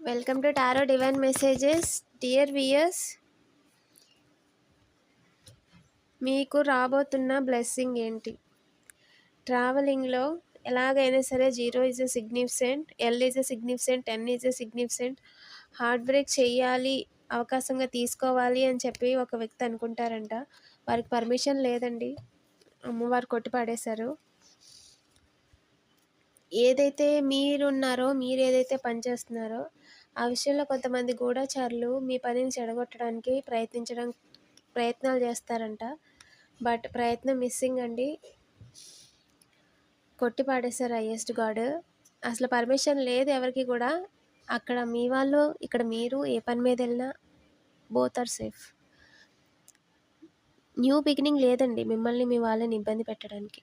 Welcome to tarot divine messages dear viewers మీకు రాబోతున్న blessing ఏంటి? ట్రావెలింగ్లో ఎలాగైనా సరే zero is a significant L is a significant ten is a significant heartbreak చేయాలి అవకాశంగా తీసుకోవాలి అని చెప్పి ఒక వ్యక్తి అనుకుంటారంట. వారికి పర్మిషన్ లేదండి. అమ్మవారు కొట్టి పడేశారు. ఏదైతే మీరున్నారో మీరు ఏదైతే పనిచేస్తున్నారో ఆ విషయంలో కొంతమంది గూఢచారులు మీ పనిని చెడగొట్టడానికి ప్రయత్నించడం ప్రయత్నాలు చేస్తారంట. బట్ ప్రయత్నం మిస్సింగ్ అండి. కొట్టి పాడేశారు హయ్యెస్ట్ గాడ్. అసలు పర్మిషన్ లేదు ఎవరికి కూడా అక్కడ మీ వాళ్ళు ఇక్కడ మీరు ఏ పని మీద వెళ్ళినా both are safe. New beginning లేదండి మిమ్మల్ని మీ వాళ్ళని ఇబ్బంది పెట్టడానికి.